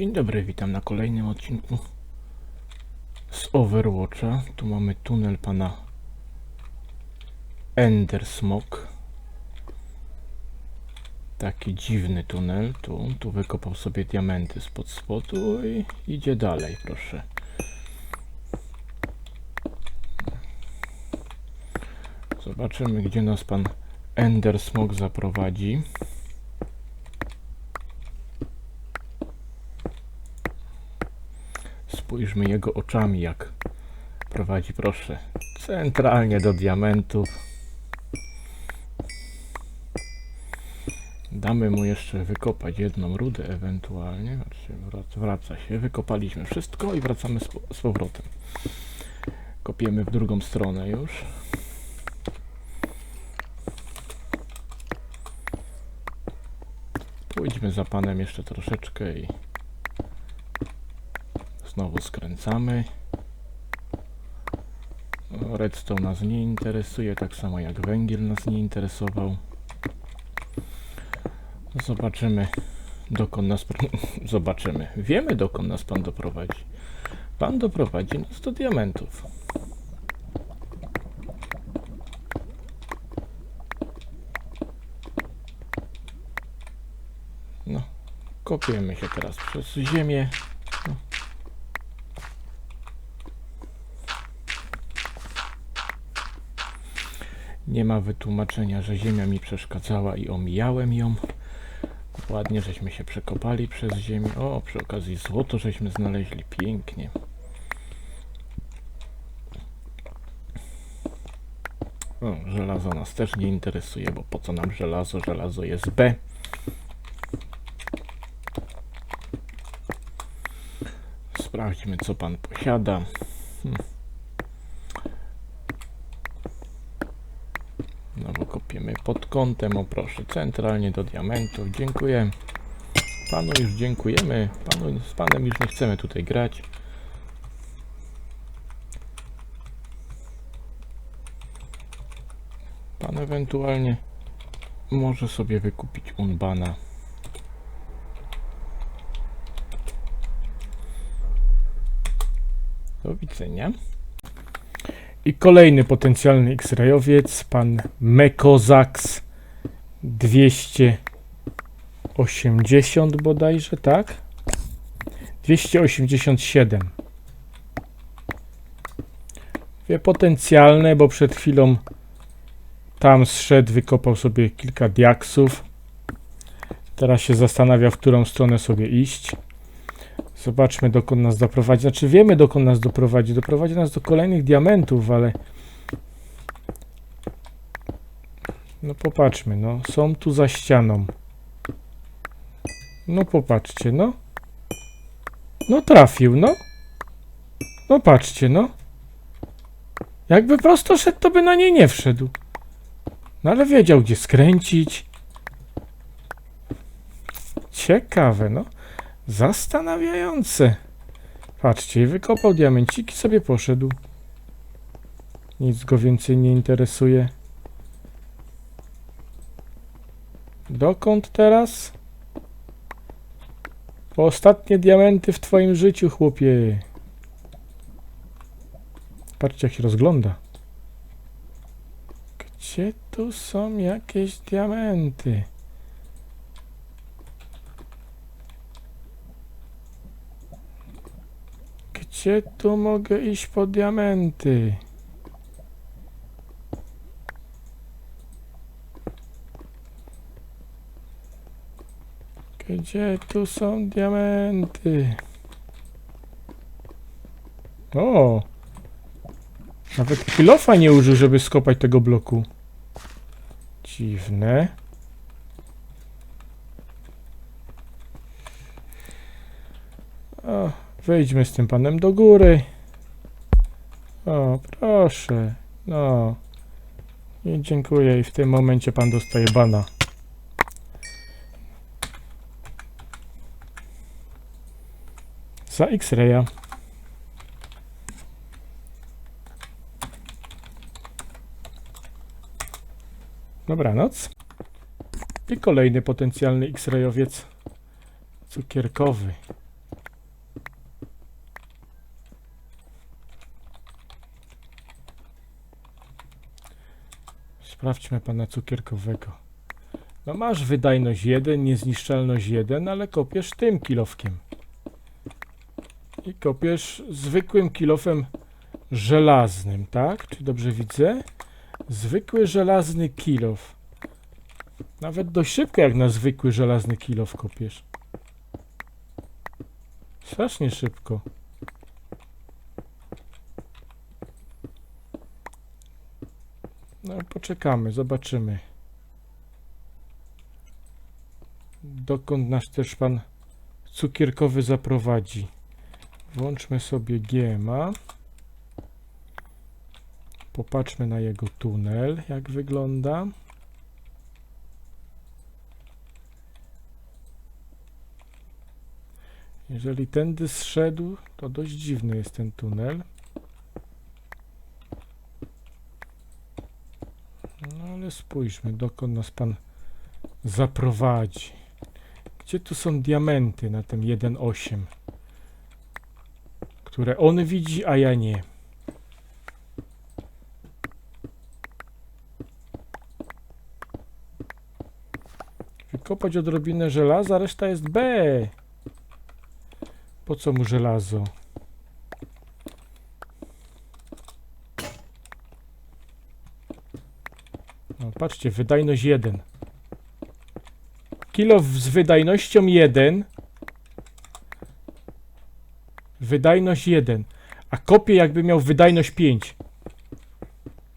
Dzień dobry, witam na kolejnym odcinku z Overwatcha. Tu mamy tunel pana Ender Smok. Taki dziwny tunel. Tu, tu wykopał sobie diamenty spod spodu i idzie dalej, proszę. Zobaczymy, gdzie nas pan Ender Smok zaprowadzi. Spójrzmy jego oczami, jak prowadzi, proszę. Centralnie do diamentów. Damy mu jeszcze wykopać jedną rudę ewentualnie. Znaczy wraca, się. Wykopaliśmy wszystko i wracamy z powrotem. Kopiemy w drugą stronę już. Pójdźmy za panem jeszcze troszeczkę i Znowu skręcamy. Redstone nas nie interesuje, tak samo jak węgiel nas nie interesował. Zobaczymy, dokąd nas... Zobaczymy. Wiemy, dokąd nas pan doprowadzi. Pan doprowadzi nas do diamentów. No, kopiemy się teraz przez ziemię. Nie ma wytłumaczenia, że ziemia mi przeszkadzała i omijałem ją. Ładnie żeśmy się przekopali przez ziemię. O, przy okazji złoto żeśmy znaleźli. Pięknie. O, żelazo nas też nie interesuje, bo po co nam żelazo? Żelazo jest B. Sprawdźmy, co pan posiada. Znowu pod kątem, o proszę, centralnie do diamentów. Dziękuję. Panu już dziękujemy. Panu, z panem już nie chcemy tutaj grać. Pan ewentualnie może sobie wykupić unbana. Do widzenia. I kolejny potencjalny X-rayowiec, pan Mekozax 280 bodajże, tak? 287. Wie potencjalne, bo przed chwilą tam zszedł, wykopał sobie kilka diaksów. Teraz się zastanawia, w którą stronę sobie iść. Zobaczmy, dokąd nas doprowadzi. Znaczy, wiemy, dokąd nas doprowadzi. Doprowadzi nas do kolejnych diamentów, ale. No, popatrzmy, no. Są tu za ścianą. No, popatrzcie, no. No, trafił, no. No, patrzcie, no. Jakby prosto szedł, to by na nie nie wszedł. No, ale wiedział, gdzie skręcić. Ciekawe, no. Zastanawiające. Patrzcie, wykopał diamenciki, sobie poszedł. Nic go więcej nie interesuje. Dokąd teraz? Po ostatnie diamenty w twoim życiu, chłopie. Patrzcie, jak się rozgląda. Gdzie tu są jakieś diamenty? Gdzie tu mogę iść po diamenty? Gdzie tu są diamenty? O! Nawet kilofa nie użył, żeby skopać tego bloku. Dziwne. O, Wejdźmy z tym panem do góry. O, proszę. No. I dziękuję. I w tym momencie pan dostaje bana. Za X-raya. Dobranoc. I kolejny potencjalny X-rayowiec cukierkowy. Sprawdźmy pana cukierkowego. No masz wydajność 1, niezniszczalność 1, ale kopiesz tym kilowkiem. I kopiesz zwykłym kilofem żelaznym, tak? Czy dobrze widzę? Zwykły żelazny kilof. Nawet dość szybko jak na zwykły żelazny kilof kopiesz. Strasznie szybko. No poczekamy, zobaczymy. Dokąd nas też pan cukierkowy zaprowadzi. Włączmy sobie GMA. Popatrzmy na jego tunel, jak wygląda. Jeżeli tędy zszedł, to dość dziwny jest ten tunel. No ale spójrzmy, dokąd nas pan zaprowadzi. Gdzie tu są diamenty na tym 1.8? Które on widzi, a ja nie. Wykopać odrobinę żelaza, reszta jest B. Po co mu żelazo? No, patrzcie, wydajność 1. Kilo z wydajnością 1. Wydajność 1. A kopię jakby miał wydajność 5.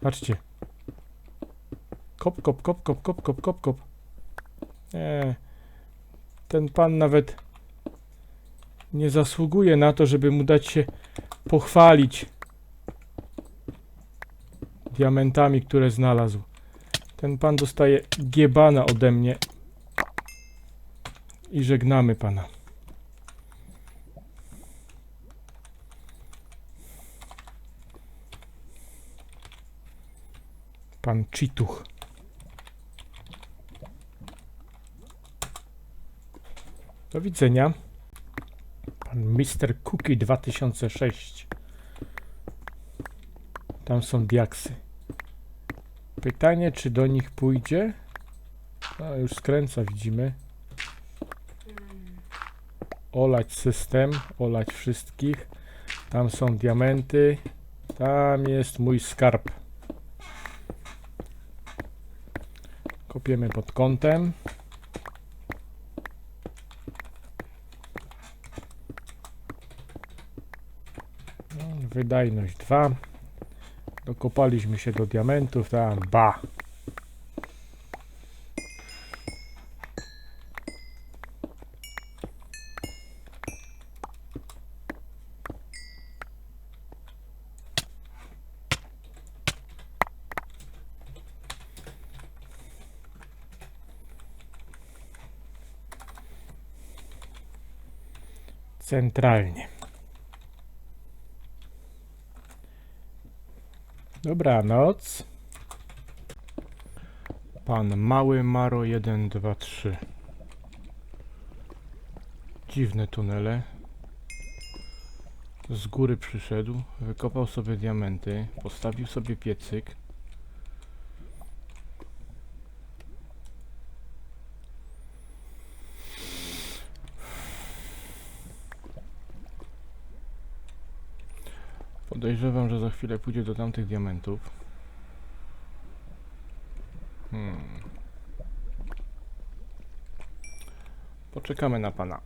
Patrzcie. Kop, kop, kop, kop, kop, kop, kop, kop. Nie. Ten pan nawet nie zasługuje na to, żeby mu dać się pochwalić diamentami, które znalazł. Ten pan dostaje giebana ode mnie i żegnamy pana. Pan Czytuch. Do widzenia. Pan Mr. Cookie 2006. Tam są diaksy. Pytanie, czy do nich pójdzie? No, już skręca, widzimy. Olać system, olać wszystkich. Tam są diamenty. Tam jest mój skarb. Kopiemy pod kątem. No, Wydajność 2. Dokopaliśmy się do diamentów, tam ba. Centralnie. Dobranoc. Pan Mały Maro 1, 2, 3. Dziwne tunele. Z góry przyszedł, wykopał sobie diamenty, postawił sobie piecyk. Podejrzewam, że za chwilę pójdzie do tamtych diamentów. Hmm. Poczekamy na pana.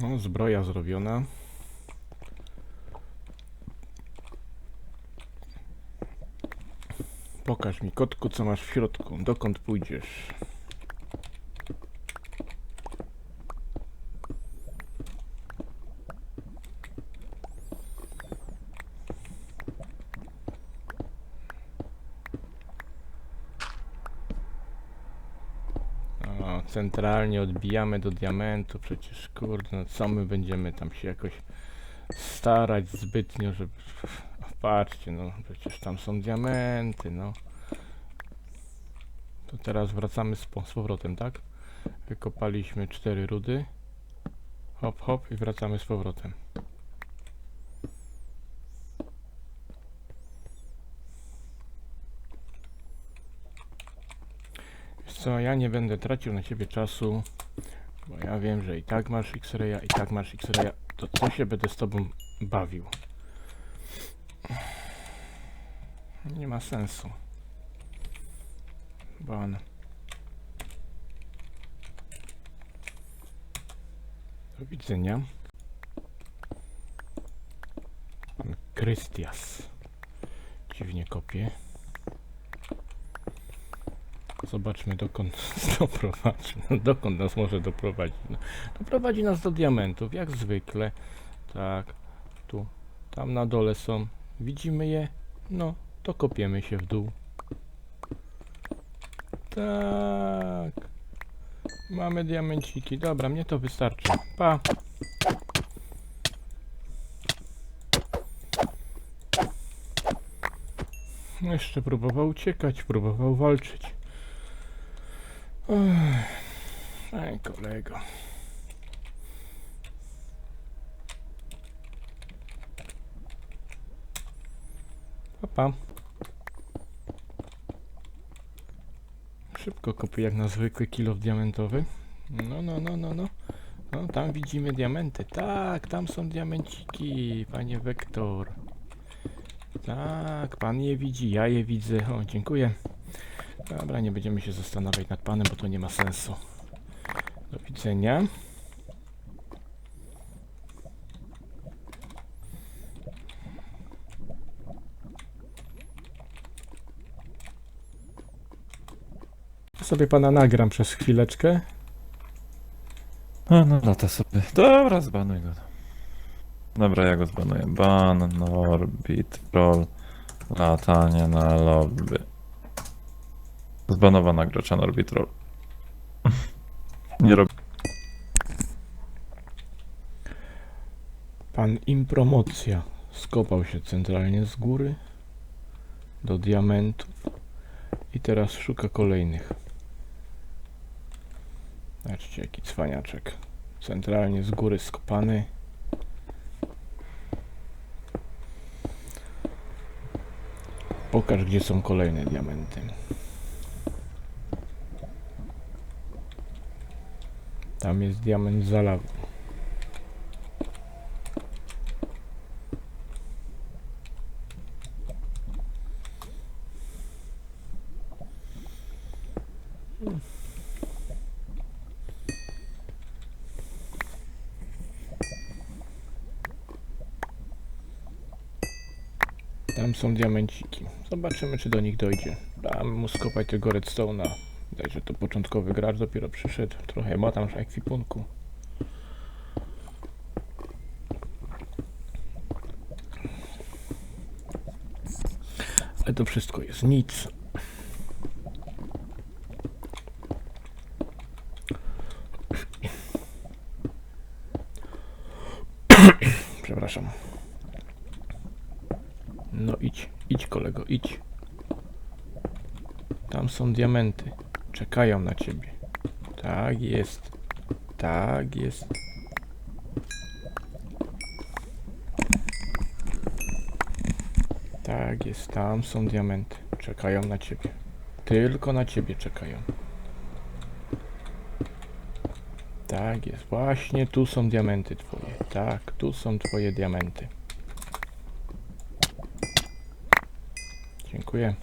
No, zbroja zrobiona. Pokaż mi, kotku, co masz w środku. Dokąd pójdziesz? O, centralnie odbijamy do diamentu. Przecież, kurde, no co my będziemy tam się jakoś starać zbytnio, żeby... Patrzcie, no przecież tam są diamenty, no. To teraz wracamy z, z powrotem, tak? Wykopaliśmy cztery rudy. Hop, hop i wracamy z powrotem. Wiesz co, ja nie będę tracił na ciebie czasu, bo ja wiem, że i tak masz X-raya, i tak masz X-raya, to co się będę z tobą bawił? Nie ma sensu. Ban. Do widzenia. Pan Krystias. Dziwnie kopie. Zobaczmy dokąd nas doprowadzi. No, dokąd nas może doprowadzić. No, doprowadzi nas do diamentów, jak zwykle. Tak, tu, tam na dole są. Widzimy je? No, to kopiemy się w dół. Tak. Mamy diamenciki. Dobra, mnie to wystarczy. Pa. Jeszcze próbował uciekać, próbował walczyć. Ej, kolego. Pa, pa. Szybko kopię jak na zwykły kilo diamentowy. No, no, no, no, no. No, tam widzimy diamenty. Tak, tam są diamenciki, panie Wektor. Tak, pan je widzi, ja je widzę. O, dziękuję. Dobra, nie będziemy się zastanawiać nad panem, bo to nie ma sensu. Do widzenia. Sobie pana nagram przez chwileczkę. A, no lata sobie. Dobra, zbanuj go. Dobra, ja go zbanuję. Ban, Norbit, troll, latanie na lobby. Zbanowana gracza Norbit, troll. Nie robi. Pan Impromocja skopał się centralnie z góry do diamentów i teraz szuka kolejnych. Zobaczcie jaki cwaniaczek. Centralnie z góry skopany. Pokaż gdzie są kolejne diamenty. Tam jest diament za lawą. Są diamenciki. Zobaczymy, czy do nich dojdzie. Damy mu skopać tego redstone'a. Widać, że to początkowy gracz dopiero przyszedł. Trochę ma tam ekwipunku. Ale to wszystko jest nic. Przepraszam. No idź, idź kolego, idź. Tam są diamenty. Czekają na ciebie. Tak jest. Tak jest. Tak jest, tam są diamenty. Czekają na ciebie. Tylko na ciebie czekają. Tak jest, właśnie tu są diamenty twoje. Tak, tu są twoje diamenty. Dziękuję.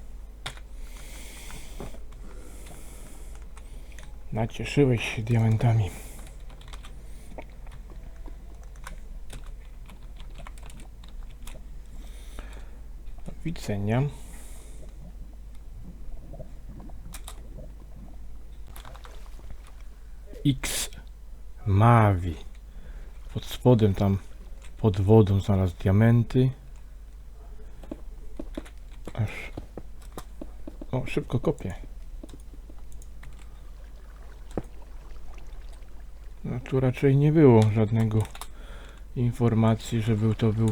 Nacieszyłeś się diamentami. Widzenia. X Mavi. Pod spodem tam pod wodą znalazł diamenty. Aż. O, szybko kopię. No tu raczej nie było żadnego informacji, że był to był.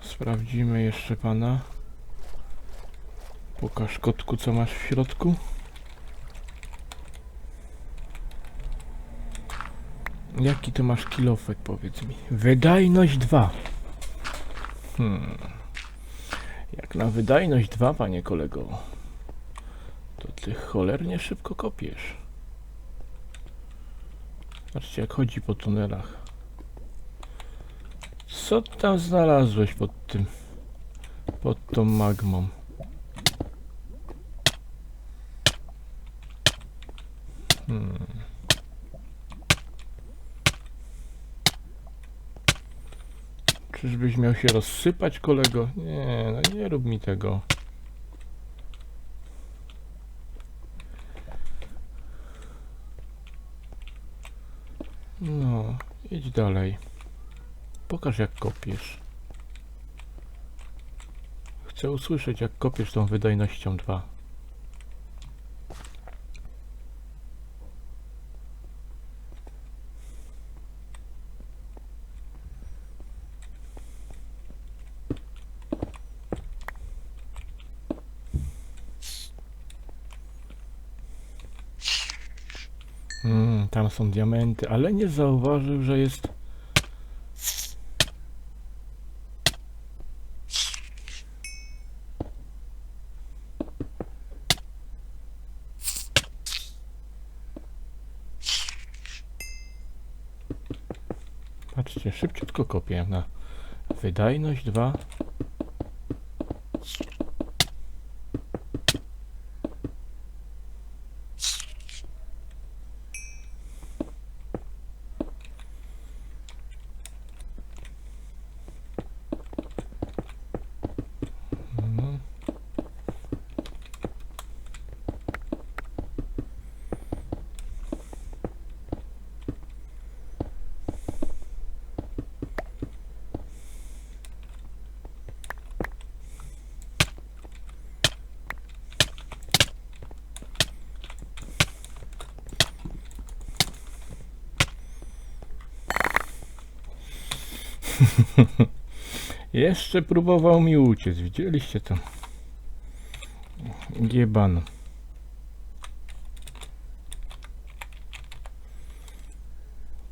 Sprawdzimy jeszcze pana. Pokaż kotku, co masz w środku. Jaki to masz kilofek, powiedz mi? Wydajność 2. Hmm. Jak na wydajność 2, panie kolego, to ty cholernie szybko kopiesz. Patrzcie, jak chodzi po tunelach. Co tam znalazłeś pod tym? Pod tą magmą? Hmm. Czyżbyś miał się rozsypać, kolego? Nie, no nie rób mi tego. No, idź dalej. Pokaż jak kopiesz. Chcę usłyszeć jak kopiesz tą wydajnością 2. Mm, tam są diamenty, ale nie zauważył, że jest. Patrzcie, szybciutko kopię na wydajność 2. Jeszcze próbował mi uciec, widzieliście to? Gieban.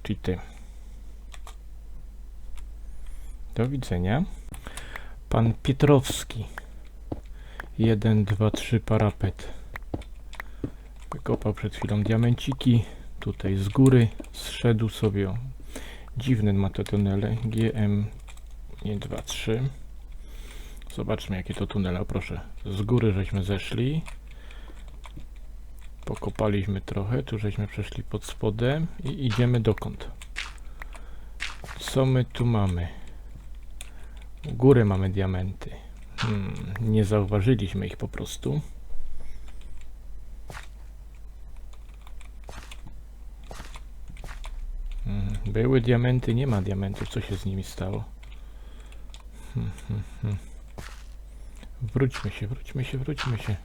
Cheaty. Do widzenia. Pan Pietrowski. 1, 2, 3 parapet. Wykopał przed chwilą diamenciki. Tutaj z góry zszedł sobie. Dziwne ma te tunele. GM nie 2, 3. Zobaczmy jakie to tunele, proszę. Z góry żeśmy zeszli. Pokopaliśmy trochę, tu żeśmy przeszli pod spodem i idziemy dokąd. Co my tu mamy? U góry mamy diamenty. Hmm, nie zauważyliśmy ich po prostu. Hmm, były diamenty, nie ma diamentów. Co się z nimi stało? Hmm, hmm, hmm. Wróćmy się, wróćmy się, wróćmy się.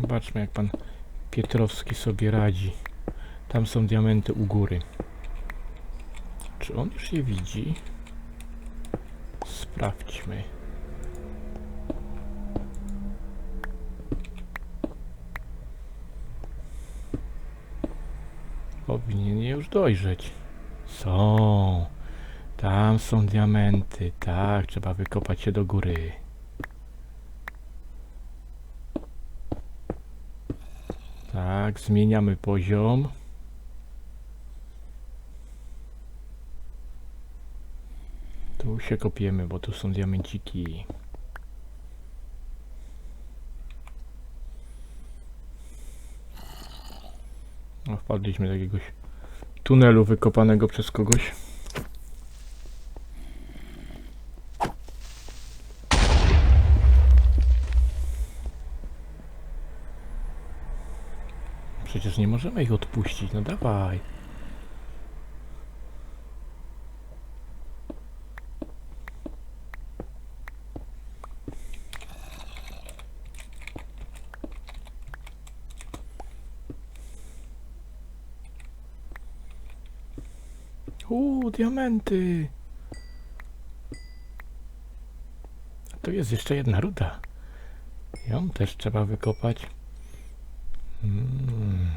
Zobaczmy jak pan Pietrowski sobie radzi. Tam są diamenty u góry. Czy on już je widzi? Sprawdźmy. Powinien je już dojrzeć. Są. Tam są diamenty. Tak, trzeba wykopać się do góry. Tak, zmieniamy poziom. Tu się kopiemy, bo tu są diamenciki. No, wpadliśmy do jakiegoś tunelu wykopanego przez kogoś. Przecież nie możemy ich odpuścić, no dawaj. Diamenty! A tu jest jeszcze jedna ruda. Ją też trzeba wykopać. Mm.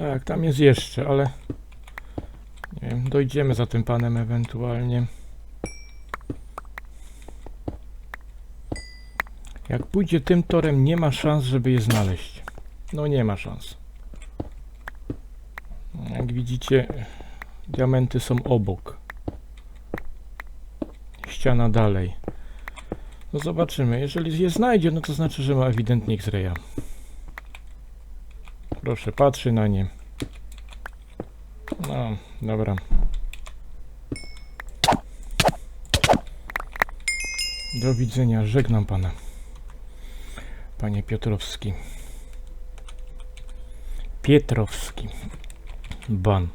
Tak, tam jest jeszcze, ale nie wiem, dojdziemy za tym panem ewentualnie. Jak pójdzie tym torem, nie ma szans, żeby je znaleźć. No nie ma szans. Jak widzicie, diamenty są obok. Ściana dalej. No zobaczymy. Jeżeli je znajdzie, no to znaczy, że ma ewidentnie X-raya. Proszę, patrzy na nie. No, dobra. Do widzenia, żegnam pana. Panie Piotrowski. Pietrowski. Ban.